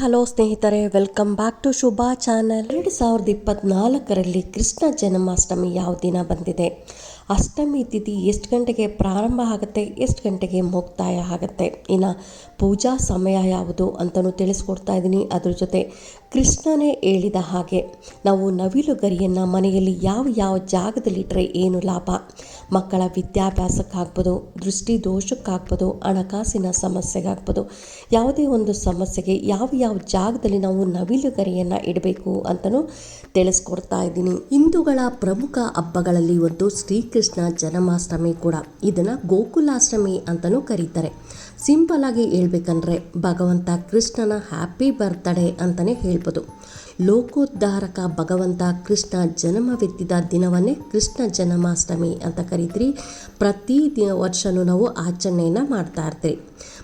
Hello ಸ್ನೇಹಿತರೆ welcome back to Shubha channel ಎರಡು ಸಾವಿರದ ಇಪ್ಪತ್ನಾಲ್ಕರಲ್ಲಿ ಕೃಷ್ಣ ಜನ್ಮಾಷ್ಟಮಿ ಯಾವ ದಿನ ಬಂದಿದೆ? ಅಷ್ಟಮಿ ತಿಥಿ ಎಷ್ಟು ಗಂಟೆಗೆ ಪ್ರಾರಂಭ ಆಗುತ್ತೆ, ಎಷ್ಟು ಗಂಟೆಗೆ ಮುಕ್ತಾಯ ಆಗುತ್ತೆ? ಇನ್ನು ಪೂಜಾ ಸಮಯ ಯಾವುದು ಅಂತಲೂ ತಿಳಿಸ್ಕೊಡ್ತಾ ಇದ್ದೀನಿ. ಅದ್ರ ಜೊತೆ ಕೃಷ್ಣನೇ ಹೇಳಿದ ಹಾಗೆ ನಾವು ನವಿಲು ಗರಿಯನ್ನು ಮನೆಯಲ್ಲಿ ಯಾವ ಯಾವ ಜಾಗದಲ್ಲಿಟ್ಟರೆ ಏನು ಲಾಭ? ಮಕ್ಕಳ ವಿದ್ಯಾಭ್ಯಾಸಕ್ಕಾಗ್ಬೋದು, ದೃಷ್ಟಿ ದೋಷಕ್ಕಾಗ್ಬೋದು, ಹಣಕಾಸಿನ ಸಮಸ್ಯೆಗಾಗ್ಬೋದು, ಯಾವುದೇ ಒಂದು ಸಮಸ್ಯೆಗೆ ಯಾವ ಯಾವ ಜಾಗದಲ್ಲಿ ನಾವು ನವಿಲು ಗರಿಯನ್ನು ಇಡಬೇಕು ಅಂತಲೂ ತಿಳಿಸ್ಕೊಡ್ತಾ ಇದ್ದೀನಿ. ಹಿಂದೂಗಳ ಪ್ರಮುಖ ಹಬ್ಬಗಳಲ್ಲಿ ಒಂದು ಶ್ರೀಕೃಷ್ಣ ಜನ್ಮಾಷ್ಟಮಿ ಕೂಡ. ಇದನ್ನು ಗೋಕುಲಾಷ್ಟಮಿ ಅಂತಲೂ ಕರೀತಾರೆ. ಸಿಂಪಲ್ ಆಗಿ ಹೇಳ್ಬೇಕಂದ್ರೆ ಭಗವಂತ ಕೃಷ್ಣನ ಹ್ಯಾಪಿ ಬರ್ತ್ಡೇ ಅಂತಲೇ ಹೇಳ್ಬೋದು. ಲೋಕೋದ್ಧಾರಕ ಭಗವಂತ ಕೃಷ್ಣ ಜನ್ಮವೆತ್ತಿದ ದಿನವನ್ನೇ ಕೃಷ್ಣ ಜನ್ಮಾಷ್ಟಮಿ ಅಂತ ಕರಿತೀರಿ. ಪ್ರತಿ ದಿನ ವರ್ಷವೂ ನಾವು ಆಚರಣೆಯನ್ನು ಮಾಡ್ತಾ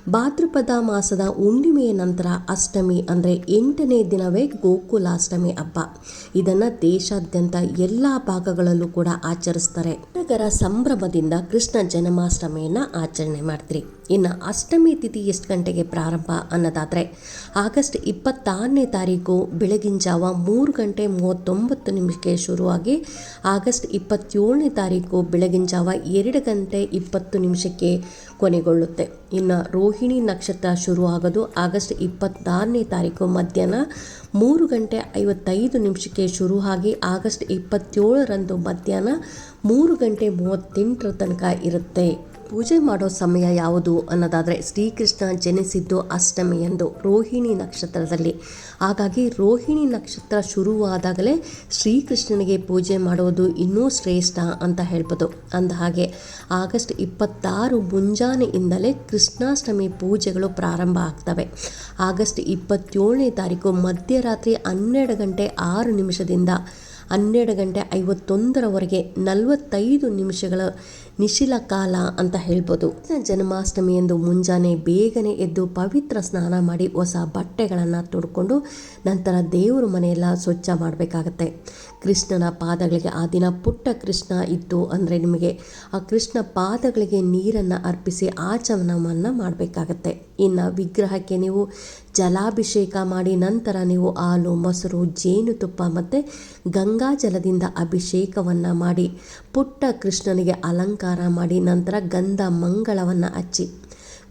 ಭಾದ್ರಪದ ಮಾಸದ ಹುಣ್ಣಿಮೆಯ ನಂತರ ಅಷ್ಟಮಿ ಅಂದರೆ ಎಂಟನೇ ದಿನವೇ ಗೋಕುಲಾಷ್ಟಮಿ ಹಬ್ಬ. ಇದನ್ನು ದೇಶಾದ್ಯಂತ ಎಲ್ಲ ಭಾಗಗಳಲ್ಲೂ ಕೂಡ ಆಚರಿಸ್ತಾರೆ. ನಗರ ಸಂಭ್ರಮದಿಂದ ಕೃಷ್ಣ ಜನ್ಮಾಷ್ಟಮಿಯನ್ನು ಆಚರಣೆ ಮಾಡ್ತೀರಿ. ಇನ್ನು ಅಷ್ಟಮಿ ತಿಥಿ ಎಷ್ಟು ಗಂಟೆಗೆ ಪ್ರಾರಂಭ ಅನ್ನೋದಾದರೆ ಆಗಸ್ಟ್ ಇಪ್ಪತ್ತಾರನೇ ತಾರೀಕು ಬೆಳಗಿನ ಜಾವ ಮೂರು ಗಂಟೆ ಮೂವತ್ತೊಂಬತ್ತು ನಿಮಿಷಕ್ಕೆ ಶುರುವಾಗಿ ಆಗಸ್ಟ್ ಇಪ್ಪತ್ತೇಳನೇ ತಾರೀಕು ಬೆಳಗಿನ ಜಾವ ಎರಡು ಗಂಟೆ ಇಪ್ಪತ್ತು ನಿಮಿಷಕ್ಕೆ ಕೊನೆಗೊಳ್ಳುತ್ತೆ. ಇನ್ನು ರೋಹಿಣಿ ನಕ್ಷತ್ರ ಶುರು ಆಗೋದು ಆಗಸ್ಟ್ ಇಪ್ಪತ್ತಾರನೇ ತಾರೀಕು ಮಧ್ಯಾಹ್ನ ಮೂರು ಗಂಟೆ ಐವತ್ತೈದು ನಿಮಿಷಕ್ಕೆ ಶುರು ಆಗಿ ಆಗಸ್ಟ್ ಇಪ್ಪತ್ತೇಳರಂದು ಮಧ್ಯಾಹ್ನ ಮೂರು ಗಂಟೆ ಮೂವತ್ತೆಂಟರ ತನಕ ಇರುತ್ತೆ. ಪೂಜೆ ಮಾಡೋ ಸಮಯ ಯಾವುದು ಅನ್ನೋದಾದರೆ ಶ್ರೀಕೃಷ್ಣ ಜನಿಸಿದ್ದು ಅಷ್ಟಮಿಯಂದು ರೋಹಿಣಿ ನಕ್ಷತ್ರದಲ್ಲಿ. ಹಾಗಾಗಿ ರೋಹಿಣಿ ನಕ್ಷತ್ರ ಶುರುವಾದಾಗಲೇ ಶ್ರೀಕೃಷ್ಣನಿಗೆ ಪೂಜೆ ಮಾಡುವುದು ಇನ್ನೂ ಶ್ರೇಷ್ಠ ಅಂತ ಹೇಳ್ಬೋದು. ಅಂದ ಹಾಗೆ ಆಗಸ್ಟ್ ಇಪ್ಪತ್ತಾರು ಮುಂಜಾನೆಯಿಂದಲೇ ಕೃಷ್ಣಾಷ್ಟಮಿ ಪೂಜೆಗಳು ಪ್ರಾರಂಭ ಆಗ್ತವೆ. ಆಗಸ್ಟ್ ಇಪ್ಪತ್ತೇಳನೇ ತಾರೀಕು ಮಧ್ಯರಾತ್ರಿ ಹನ್ನೆರಡು ಗಂಟೆ ಆರು ನಿಮಿಷದಿಂದ ಹನ್ನೆರಡು ಗಂಟೆ ಐವತ್ತೊಂದರವರೆಗೆ ನಲವತ್ತೈದು ನಿಮಿಷಗಳ ನಿಶಿಲ ಕಾಲ ಅಂತ ಹೇಳ್ಬೋದು. ಜನ್ಮಾಷ್ಟಮಿ ಎಂದು ಮುಂಜಾನೆ ಬೇಗನೆ ಎದ್ದು ಪವಿತ್ರ ಸ್ನಾನ ಮಾಡಿ ಹೊಸ ಬಟ್ಟೆಗಳನ್ನು ತೊಡ್ಕೊಂಡು ನಂತರ ದೇವರ ಮನೆಯೆಲ್ಲ ಸ್ವಚ್ಛ ಮಾಡಬೇಕಾಗತ್ತೆ. ಕೃಷ್ಣನ ಪಾದಗಳಿಗೆ ಆ ದಿನ ಪುಟ್ಟ ಕೃಷ್ಣ ಇತ್ತು ಅಂದರೆ ನಿಮಗೆ ಆ ಕೃಷ್ಣ ಪಾದಗಳಿಗೆ ನೀರನ್ನು ಅರ್ಪಿಸಿ ಆಚಮನವನ್ನು ಮಾಡಬೇಕಾಗತ್ತೆ. ಇನ್ನು ವಿಗ್ರಹಕ್ಕೆ ನೀವು ಜಲಾಭಿಷೇಕ ಮಾಡಿ ನಂತರ ನೀವು ಹಾಲು, ಮೊಸರು ಜೇನುತುಪ್ಪ ಮತ್ತು ಗಂಗಾ ಜಲದಿಂದ ಅಭಿಷೇಕವನ್ನು ಮಾಡಿ, ಪುಟ್ಟ ಕೃಷ್ಣನಿಗೆ ಅಲಂಕಾರ ಮಾಡಿ ನಂತರ ಗಂಧ ಮಂಗಳವನ್ನು ಹಚ್ಚಿ.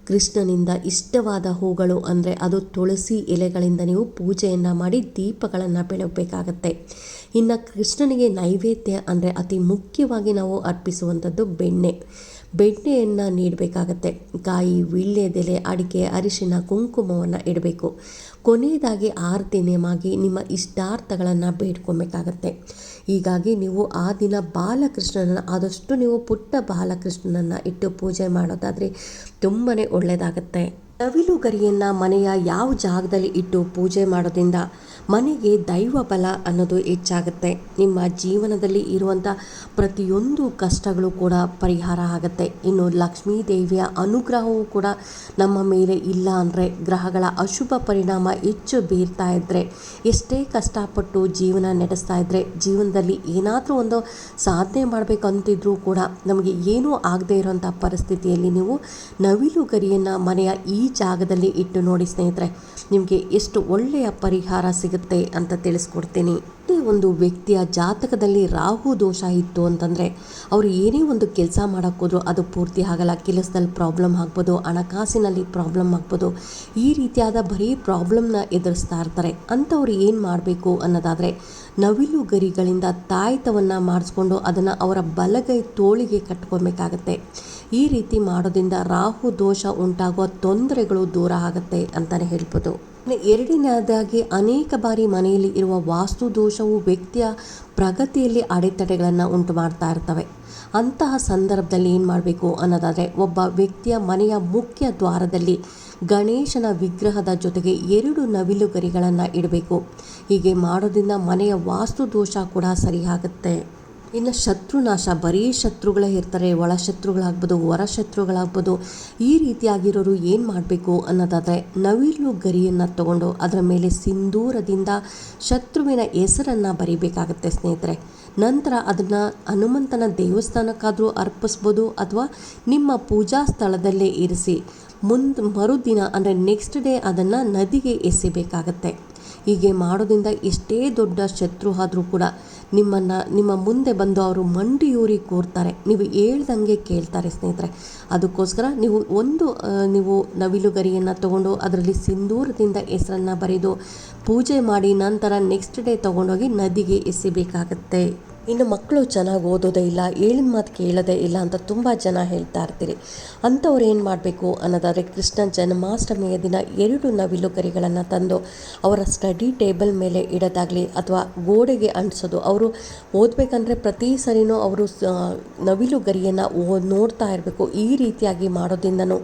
ಕೃಷ್ಣನಿಂದ ಇಷ್ಟವಾದ ಹೂಗಳು ಅಂದರೆ ಅದು ತುಳಸಿ ಎಲೆಗಳಿಂದ ನೀವು ಪೂಜೆಯನ್ನು ಮಾಡಿ ದೀಪಗಳನ್ನು ಬೆಳಗಬೇಕಾಗತ್ತೆ. ಇನ್ನು ಕೃಷ್ಣನಿಗೆ ನೈವೇದ್ಯ ಅಂದರೆ ಅತಿ ಮುಖ್ಯವಾಗಿ ನಾವು ಅರ್ಪಿಸುವಂಥದ್ದು ಬೆಣ್ಣೆ. ಬೆಣ್ಣೆಯನ್ನು ನೀಡಬೇಕಾಗತ್ತೆ. ಕಾಯಿ ವೀಳ್ಯದೆಲೆ ಅಡಿಕೆ, ಅರಿಶಿನ, ಕುಂಕುಮವನ್ನು ಇಡಬೇಕು. ಕೊನೆಯದಾಗಿ ಆರತಿ ನೇಮಾಗಿ ನಿಮ್ಮ ಇಷ್ಟಾರ್ಥಗಳನ್ನು ಬೇಡ್ಕೊಬೇಕಾಗತ್ತೆ. ಹೀಗಾಗಿ ನೀವು ಆ ದಿನ ಬಾಲಕೃಷ್ಣನನ್ನು, ಆದಷ್ಟು ನೀವು ಪುಟ್ಟ ಬಾಲಕೃಷ್ಣನನ್ನು ಇಟ್ಟು ಪೂಜೆ ಮಾಡೋದಾದರೆ ತುಂಬಾ ಒಳ್ಳೆಯದಾಗತ್ತೆ ನವಿಲು ಗರಿಯನ್ನು ಮನೆಯ ಯಾವ ಜಾಗದಲ್ಲಿ ಇಟ್ಟು ಪೂಜೆ ಮಾಡೋದ್ರಿಂದ ಮನೆಗೆ ದೈವ ಬಲ ಅನ್ನೋದು ಹೆಚ್ಚಾಗುತ್ತೆ. ನಿಮ್ಮ ಜೀವನದಲ್ಲಿ ಇರುವಂಥ ಪ್ರತಿಯೊಂದು ಕಷ್ಟಗಳು ಕೂಡ ಪರಿಹಾರ ಆಗುತ್ತೆ. ಇನ್ನು ಲಕ್ಷ್ಮೀ ದೇವಿಯ ಅನುಗ್ರಹವೂ ಕೂಡ ನಮ್ಮ ಮೇಲೆ ಇಲ್ಲ ಅಂದರೆ ಗ್ರಹಗಳ ಅಶುಭ ಪರಿಣಾಮ ಹೆಚ್ಚು ಬೀರ್ತಾ ಇದ್ದರೆ ಎಷ್ಟೇ ಕಷ್ಟಪಟ್ಟು ಜೀವನ ನಡೆಸ್ತಾ ಇದ್ದರೆ ಜೀವನದಲ್ಲಿ ಏನಾದರೂ ಒಂದು ಸಾಧನೆ ಮಾಡಬೇಕಂತಿದ್ರೂ ಕೂಡ ನಮಗೆ ಏನೂ ಆಗದೇ ಇರೋಂಥ ಪರಿಸ್ಥಿತಿಯಲ್ಲಿ ನೀವು ನವಿಲು ಗರಿಯನ್ನು ಮನೆಯ ಈ ಜಾಗದಲ್ಲಿ ಇಟ್ಟು ನೋಡಿ ಸ್ನೇಹಿತರೆ ನಿಮಗೆ ಎಷ್ಟು ಒಳ್ಳೆಯ ಪರಿಹಾರ ಸಿಗುತ್ತೆ ಅಂತ ತಿಳಿಸ್ಕೊಡ್ತೀನಿ. ಒಂದು ವ್ಯಕ್ತಿಯ ಜಾತಕದಲ್ಲಿ ರಾಹು ದೋಷ ಇತ್ತು ಅಂತಂದರೆ ಅವರು ಏನೇ ಒಂದು ಕೆಲಸ ಮಾಡೋಕ್ಕೋದ್ರು ಅದು ಪೂರ್ತಿ ಆಗಲ್ಲ. ಕೆಲಸದಲ್ಲಿ ಪ್ರಾಬ್ಲಮ್ ಆಗ್ಬೋದು, ಹಣಕಾಸಿನಲ್ಲಿ ಪ್ರಾಬ್ಲಮ್ ಆಗ್ಬೋದು. ಈ ರೀತಿಯಾದ ಬರೀ ಪ್ರಾಬ್ಲಮ್ನ ಎದುರಿಸ್ತಾ ಇರ್ತಾರೆ. ಅಂಥವ್ರು ಏನು ಮಾಡಬೇಕು ಅನ್ನೋದಾದರೆ ನವಿಲು ಗರಿಗಳಿಂದ ತಾಯ್ತವನ್ನು ಮಾಡಿಸ್ಕೊಂಡು ಅದನ್ನು ಅವರ ಬಲಗೈ ತೋಳಿಗೆ ಕಟ್ಕೊಬೇಕಾಗತ್ತೆ. ಈ ರೀತಿ ಮಾಡೋದ್ರಿಂದ ರಾಹು ದೋಷ ಉಂಟಾಗುವ ತೊಂದರೆಗಳು ದೂರ ಆಗುತ್ತೆ ಅಂತಲೇ ಹೇಳ್ಬೋದು. ಎರಡನೇದಾಗಿ ಅನೇಕ ಬಾರಿ ಮನೆಯಲ್ಲಿ ಇರುವ ವಾಸ್ತು ದೋಷವು ವ್ಯಕ್ತಿಯ ಪ್ರಗತಿಯಲ್ಲಿ ಅಡೆತಡೆಗಳನ್ನು ಉಂಟು ಮಾಡ್ತಾ ಇರ್ತವೆ. ಅಂತಹ ಸಂದರ್ಭದಲ್ಲಿ ಏನು ಮಾಡಬೇಕು ಅನ್ನೋದಾದರೆ, ಒಬ್ಬ ವ್ಯಕ್ತಿಯ ಮನೆಯ ಮುಖ್ಯ ದ್ವಾರದಲ್ಲಿ ಗಣೇಶನ ವಿಗ್ರಹದ ಜೊತೆಗೆ ಎರಡು ನವಿಲು ಗರಿಗಳನ್ನು ಇಡಬೇಕು. ಹೀಗೆ ಮಾಡೋದ್ರಿಂದ ಮನೆಯ ವಾಸ್ತು ದೋಷ ಕೂಡ ಸರಿಯಾಗುತ್ತೆ. ಇನ್ನು ಶತ್ರುನಾಶ ಬರೀ ಶತ್ರುಗಳೇ ಇರ್ತಾರೆ, ಒಳ ಶತ್ರುಗಳಾಗ್ಬೋದು, ಹೊರ ಶತ್ರುಗಳಾಗ್ಬೋದು, ಈ ರೀತಿಯಾಗಿರೋರು ಏನು ಮಾಡಬೇಕು ಅನ್ನೋದಾದರೆ ನವಿಲು ಗರಿಯನ್ನು ತಗೊಂಡು ಅದರ ಮೇಲೆ ಸಿಂಧೂರದಿಂದ ಶತ್ರುವಿನ ಹೆಸರನ್ನು ಬರೀಬೇಕಾಗತ್ತೆ ಸ್ನೇಹಿತರೆ. ನಂತರ ಅದನ್ನು ಹನುಮಂತನ ದೇವಸ್ಥಾನಕ್ಕಾದರೂ ಅರ್ಪಿಸ್ಬೋದು ಅಥವಾ ನಿಮ್ಮ ಪೂಜಾ ಸ್ಥಳದಲ್ಲೇ ಇರಿಸಿ ಮುಂದೆ ಮರುದಿನ ಅಂದರೆ ನೆಕ್ಸ್ಟ್ ಡೇ ಅದನ್ನು ನದಿಗೆ ಎಸಿಬೇಕಾಗತ್ತೆ. ಹೀಗೆ ಮಾಡೋದ್ರಿಂದ ಎಷ್ಟೇ ದೊಡ್ಡ ಶತ್ರು ಆದರೂ ಕೂಡ ನಿಮ್ಮನ್ನು, ನಿಮ್ಮ ಮುಂದೆ ಬಂದು ಅವರು ಮಂಡಿಯೂರಿ ಕೂರ್ತಾರೆ. ನೀವು ಹೇಳ್ದಂಗೆ ಕೇಳ್ತಾರೆ ಸ್ನೇಹಿತರೆ. ಅದಕ್ಕೋಸ್ಕರ ನೀವು ಒಂದು ನೀವು ನವಿಲು ಗರಿಯನ್ನು ತಗೊಂಡು ಅದರಲ್ಲಿ ಸಿಂಧೂರದಿಂದ ಹೆಸರನ್ನು ಬರೆದು ಪೂಜೆ ಮಾಡಿ ನಂತರ ನೆಕ್ಸ್ಟ್ ಡೇ ತೊಗೊಂಡೋಗಿ ನದಿಗೆ ಎಸಿಬೇಕಾಗತ್ತೆ. ಇನ್ನು ಮಕ್ಕಳು ಚೆನ್ನಾಗಿ ಓದೋದೇ ಇಲ್ಲ ಏಳಿನ ಮಾತು ಕೇಳೋದೇ ಇಲ್ಲ ಅಂತ ತುಂಬ ಜನ ಹೇಳ್ತಾ ಇರ್ತೀರಿ. ಅಂಥವ್ರು ಏನು ಮಾಡಬೇಕು ಅನ್ನೋದಾದರೆ ಕೃಷ್ಣ ಜನ್ಮಾಷ್ಟಮಿಯ ದಿನ ಎರಡು ನವಿಲು ಗರಿಗಳನ್ನು ತಂದು ಅವರ ಸ್ಟಡಿ ಟೇಬಲ್ ಮೇಲೆ ಇಡೋದಾಗಲಿ ಅಥವಾ ಗೋಡೆಗೆ ಅಂಟಿಸೋದು. ಅವರು ಓದಬೇಕಂದ್ರೆ ಪ್ರತಿ ಸರಿನೂ ಅವರು ನವಿಲು ಗರಿಯನ್ನು ಓ, ನೋಡ್ತಾ ಇರಬೇಕು. ಈ ರೀತಿಯಾಗಿ ಮಾಡೋದ್ರಿಂದನೂ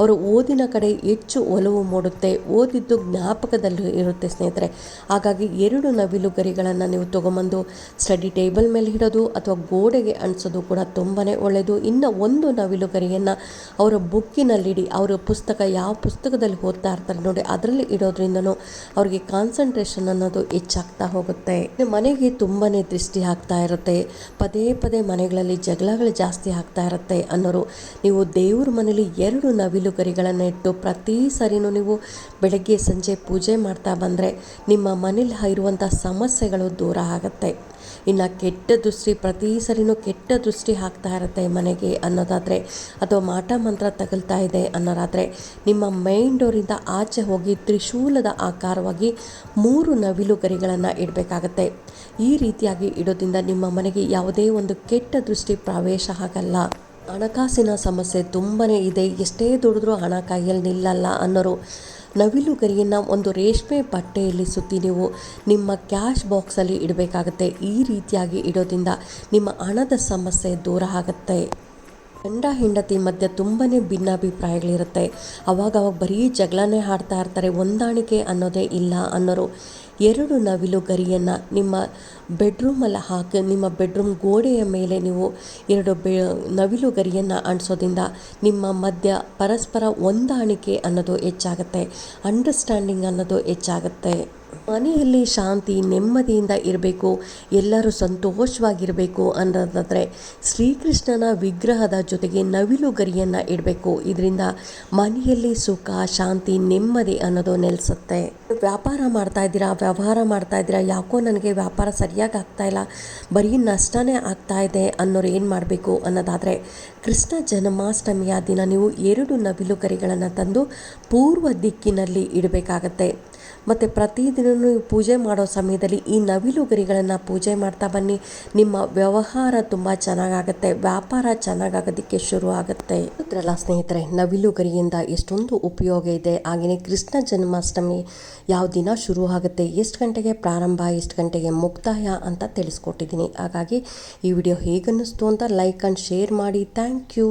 ಅವರು ಓದಿನ ಕಡೆ ಹೆಚ್ಚು ಒಲವು ಮೂಡುತ್ತೆ, ಓದಿದ್ದು ಜ್ಞಾಪಕದಲ್ಲಿ ಇರುತ್ತೆ ಸ್ನೇಹಿತರೆ. ಹಾಗಾಗಿ ಎರಡು ನವಿಲು ಗರಿಗಳನ್ನು ನೀವು ತೊಗೊಂಬಂದು ಸ್ಟಡಿ ಟೇಬಲ್ ಮೇಲೆ ಇಡೋದು ಅಥವಾ ಗೋಡೆಗೆ ಅಂಟಿಸೋದು ಕೂಡ ತುಂಬಾ ಒಳ್ಳೆಯದು ಇನ್ನು ಒಂದು ನವಿಲು ಗರಿಯನ್ನು ಅವರ ಬುಕ್ಕಿನಲ್ಲಿಡಿ, ಅವರ ಪುಸ್ತಕ ಯಾವ ಪುಸ್ತಕದಲ್ಲಿ ಓದ್ತಾ ಇರ್ತಾರೆ ನೋಡಿ, ಅದರಲ್ಲಿ ಇಡೋದ್ರಿಂದನೂ ಅವ್ರಿಗೆ ಕಾನ್ಸಂಟ್ರೇಷನ್ ಅನ್ನೋದು ಹೆಚ್ಚಾಗ್ತಾ ಹೋಗುತ್ತೆ. ಮನೆಗೆ ತುಂಬಾ ದೃಷ್ಟಿ ಆಗ್ತಾ ಇರುತ್ತೆ. ಪದೇ ಪದೇ ಮನೆಗಳಲ್ಲಿ ಜಗಳಗಳು ಜಾಸ್ತಿ ಆಗ್ತಾ ಇರುತ್ತೆ ಅನ್ನೋರು. ನೀವು ದೇವ್ರ ಮನೇಲಿ ಎರಡು ನವಿಲು ಗರಿಗಳನ್ನು ಇಟ್ಟು ಪ್ರತಿ ಸರಿನೂ ನೀವು ಬೆಳಗ್ಗೆ ಸಂಜೆ ಪೂಜೆ ಮಾಡ್ತಾ ಬಂದರೆ ನಿಮ್ಮ ಮನೇಲಿ ಇರುವಂಥ ಸಮಸ್ಯೆಗಳು ದೂರ ಆಗುತ್ತೆ. ಇನ್ನು ಕೆಟ್ಟ ದೃಷ್ಟಿ, ಪ್ರತಿ ಸರಿನೂ ಕೆಟ್ಟ ದೃಷ್ಟಿ ಹಾಕ್ತಾ ಇರುತ್ತೆ ಮನೆಗೆ ಅನ್ನೋದಾದರೆ. ಅಥವಾ ಮಾಟ ಮಂತ್ರ ತಗಲ್ತಾ ಇದೆ ಅನ್ನೋದಾದರೆ, ನಿಮ್ಮ ಮೈನ್ ಡೋರಿಂದ ಆಚೆ ಹೋಗಿ ತ್ರಿಶೂಲದ ಆಕಾರವಾಗಿ ಮೂರು ನವಿಲು ಗರಿಗಳನ್ನು ಇಡಬೇಕಾಗತ್ತೆ. ಈ ರೀತಿಯಾಗಿ ಇಡೋದ್ರಿಂದ ನಿಮ್ಮ ಮನೆಗೆ ಯಾವುದೇ ಒಂದು ಕೆಟ್ಟ ದೃಷ್ಟಿ ಪ್ರವೇಶ ಆಗಲ್ಲ. ಹಣಕಾಸಿನ ಸಮಸ್ಯೆ ತುಂಬಾ ಇದೆ. ಎಷ್ಟೇ ದುಡಿದ್ರೂ ಹಣ ಕೈಯಲ್ಲಿ ನಿಲ್ಲಲ್ಲ ಅನ್ನೋರು. ನವಿಲು ಗರಿಯನ್ನು ಒಂದು ರೇಷ್ಮೆ ಬಟ್ಟೆಯಲ್ಲಿ ಸುತ್ತಿ ನೀವು ನಿಮ್ಮ ಕ್ಯಾಶ್ ಬಾಕ್ಸಲ್ಲಿ ಇಡಬೇಕಾಗತ್ತೆ. ಈ ರೀತಿಯಾಗಿ ಇಡೋದ್ರಿಂದ ನಿಮ್ಮ ಹಣದ ಸಮಸ್ಯೆ ದೂರ ಆಗುತ್ತೆ. ಗಂಡ ಹೆಂಡತಿ ಮಧ್ಯೆ ತುಂಬಾ ಭಿನ್ನಾಭಿಪ್ರಾಯಗಳಿರುತ್ತೆ. ಅವಾಗ ಅವಾಗ ಬರೀ ಜಗಳನೇ ಆಡ್ತಾ ಇರ್ತಾರೆ. ಹೊಂದಾಣಿಕೆ ಅನ್ನೋದೇ ಇಲ್ಲ ಅನ್ನೋರು. ಎರಡು ನವಿಲು ಗರಿಯನ್ನು ನಿಮ್ಮ ಬೆಡ್ರೂಮಲ್ಲಿ ಹಾಕಿ, ನಿಮ್ಮ ಬೆಡ್ರೂಮ್ ಗೋಡೆಯ ಮೇಲೆ ನೀವು ಎರಡು ಬೆ, ನವಿಲು ಗರಿಯನ್ನು ಅಂಟಿಸೋದ್ರಿಂದ ನಿಮ್ಮ ಮಧ್ಯ ಪರಸ್ಪರ ಹೊಂದಾಣಿಕೆ ಅನ್ನೋದು ಹೆಚ್ಚಾಗುತ್ತೆ ಅಂಡರ್ಸ್ಟ್ಯಾಂಡಿಂಗ್ ಅನ್ನೋದು ಹೆಚ್ಚಾಗುತ್ತೆ. ಮನೆಯಲ್ಲಿ ಶಾಂತಿ, ನೆಮ್ಮದಿಯಿಂದ ಇರಬೇಕು, ಎಲ್ಲರೂ ಸಂತೋಷವಾಗಿರಬೇಕು ಅನ್ನೋದಾದರೆ ಶ್ರೀಕೃಷ್ಣನ ವಿಗ್ರಹದ ಜೊತೆಗೆ ನವಿಲು ಗರಿಯನ್ನು ಇಡಬೇಕು. ಇದರಿಂದ ಮನೆಯಲ್ಲಿ ಸುಖ, ಶಾಂತಿ, ನೆಮ್ಮದಿ ಅನ್ನೋದು ನೆಲೆಸುತ್ತೆ. ವ್ಯಾಪಾರ ಮಾಡ್ತಾ ಇದ್ದೀರಾ? ವ್ಯವಹಾರ ಮಾಡ್ತಾ ಇದ್ದೀರಾ? ಯಾಕೋ ನನಗೆ ವ್ಯಾಪಾರ ಸರಿಯಾಗಿ ಆಗ್ತಾ ಇಲ್ಲ. ಬರೀ ನಷ್ಟನೇ ಆಗ್ತಾ ಇದೆ ಅನ್ನೋರು ಏನು ಮಾಡಬೇಕು ಅನ್ನೋದಾದರೆ ಕೃಷ್ಣ ಜನ್ಮಾಷ್ಟಮಿಯ ದಿನ ನೀವು ಎರಡು ನವಿಲು ಗರಿಗಳನ್ನು ತಂದು ಪೂರ್ವ ದಿಕ್ಕಿನಲ್ಲಿ ಇಡಬೇಕಾಗತ್ತೆ. ಮತ್ತು ಪ್ರತಿದಿನ ಪೂಜೆ ಮಾಡೋ ಸಮಯದಲ್ಲಿ ಈ ನವಿಲು ಗರಿಗಳನ್ನು ಪೂಜೆ ಮಾಡ್ತಾ ಬನ್ನಿ. ನಿಮ್ಮ ವ್ಯವಹಾರ ತುಂಬ ಚೆನ್ನಾಗಾಗುತ್ತೆ. ವ್ಯಾಪಾರ ಚೆನ್ನಾಗಾಗೋದಕ್ಕೆ ಶುರು ಆಗುತ್ತೆ ಇದ್ರಲ್ಲ ಸ್ನೇಹಿತರೆ, ನವಿಲು ಗರಿಯಿಂದ ಎಷ್ಟೊಂದು ಉಪಯೋಗ ಇದೆ. ಹಾಗೆಯೇ ಕೃಷ್ಣ ಜನ್ಮಾಷ್ಟಮಿ ಯಾವ ದಿನ ಶುರು ಆಗುತ್ತೆ ಎಷ್ಟು ಗಂಟೆಗೆ ಪ್ರಾರಂಭ, ಎಷ್ಟು ಗಂಟೆಗೆ ಮುಕ್ತಾಯ ಅಂತ ತಿಳಿಸ್ಕೊಟ್ಟಿದ್ದೀನಿ. ಹಾಗಾಗಿ ಈ ವಿಡಿಯೋ ಹೇಗನ್ನಿಸ್ತು ಅಂತ ಲೈಕ್ ಆ್ಯಂಡ್ ಶೇರ್ ಮಾಡಿ. Thank you.